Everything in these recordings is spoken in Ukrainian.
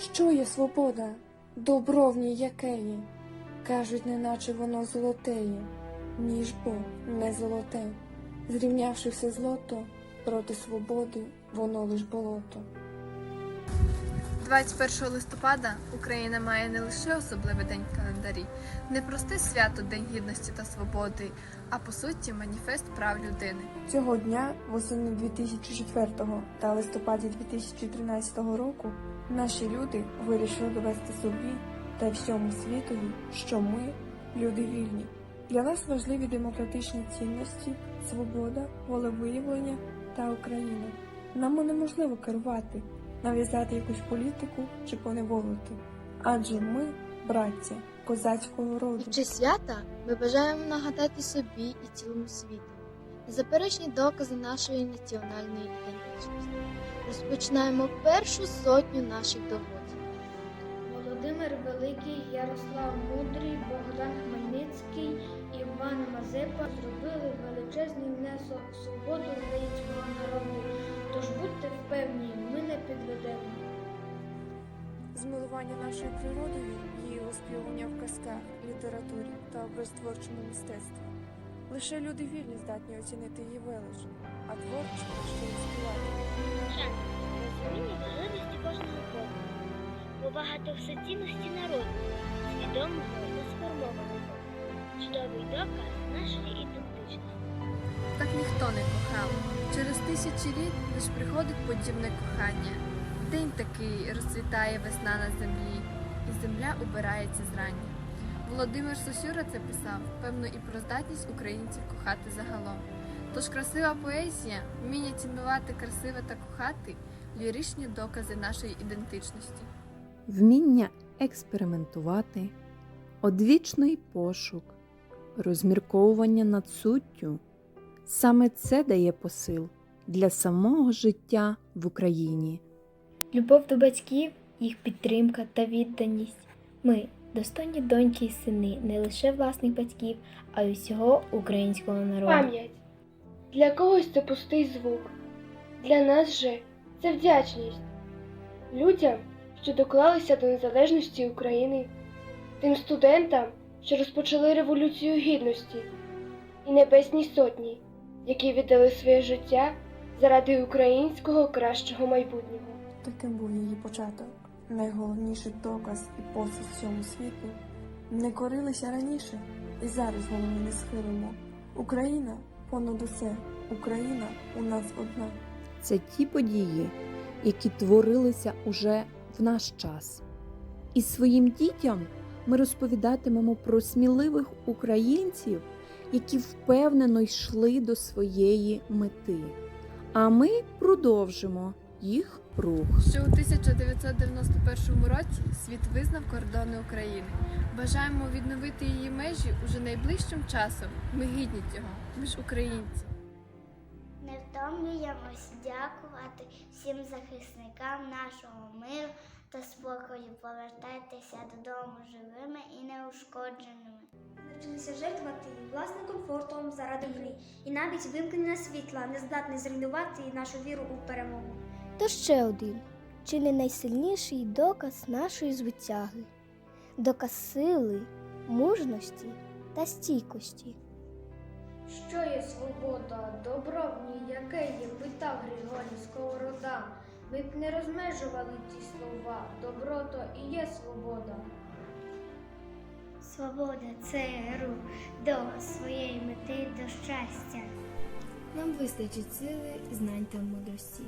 Що є свобода? Добро в ній якеє? Кажуть, неначе воно золотеє, ніж бо не золоте. Зрівнявши все злото проти свободи, воно лиш болото. 21 листопада Україна має не лише особливий день в календарі, не просте свято День гідності та свободи, а по суті маніфест прав людини. Цього дня, восени 2004 та листопаді 2013 року, наші люди вирішили довести собі та всьому світові, що ми люди вільні. Для нас важливі демократичні цінності, свобода, волевиявлення та Україна. Нам неможливо керувати, нав'язати якусь політику чи поневолити, адже ми браття козацького роду. Час свята ми бажаємо нагадати собі і цілому світу незаперечні докази нашої національної ідентичності. Розпочинаємо першу сотню наших доводів. Володимир Великий, Ярослав Мудрий, Богдан Хмельницький, Іван Мазепа зробили величезний внесок в свободу українського народу. Тож будьте впевнені, ми не підведемо. Змилування нашою природою, її оспівування в казках, літературі та образотворчому мистецтві. Лише люди вільні здатні оцінити її велич, а творчі ще й співати. Розуміння важливості кожного кроку, повага все цінності народу, свідомого і сформованого, чудовий доказ нашої ідентичності. Так ніхто не кохав. Через тисячі літ лиш приходить подібне кохання. День такий розцвітає весна на землі, і земля убирається зрання. Володимир Сосюра це писав, певно, і про здатність українців кохати загалом. Тож красива поезія, вміння цінувати красиве та кохати ліричні докази нашої ідентичності. вміння експериментувати, одвічний пошук, розмірковування над суттю. Саме це дає посил для самого життя в Україні. Любов до батьків, їх підтримка та відданість. Ми достойні доньки і сини не лише власних батьків, а й усього українського народу. Пам'ять. Для когось це пустий звук. Для нас же це вдячність. Людям, що доклалися до незалежності України, тим студентам, що розпочали Революцію Гідності, і Небесній Сотні, які віддали своє життя заради українського кращого майбутнього. Таким був її початок. Найголовніший доказ і посил всьому світу. Не корилися раніше, і зараз голови не схилимо. Україна понад усе, Україна у нас одна. Це ті події, які творилися уже в наш час. І своїм дітям ми розповідатимемо про сміливих українців, які впевнено йшли до своєї мети. А ми продовжимо їх рух. Що у 1991 році світ визнав кордони України. Бажаємо відновити її межі уже найближчим часом. Ми гідні цього, ми ж українці. Не втомлюємось дякувати всім захисникам нашого миру та спокою. Повертайтеся додому живими і неушкодженими. Навчилися жертвувати власним комфортом заради гри, і навіть вимкнення світла не здатне зруйнувати нашу віру у перемогу. То ще один, чи не найсильніший доказ нашої звитяги, доказ сили, мужності та стійкості. Що є свобода, добро в ній, яке є, питав Григорій Сковорода. Ми б не розмежували ті слова, добро то і є свобода. Свобода це рух до своєї мети, до щастя. Нам вистачить сили, знань та мудрості,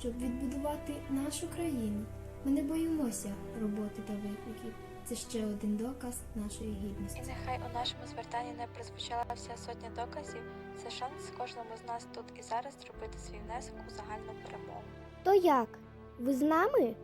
щоб відбудувати нашу країну. Ми не боїмося роботи та викликів. Це ще один доказ нашої гідності. І нехай у нашому звертанні не прозвучала вся сотня доказів, це шанс кожному з нас тут і зараз зробити свій внесок у загальну перемогу. То як? Ви з нами?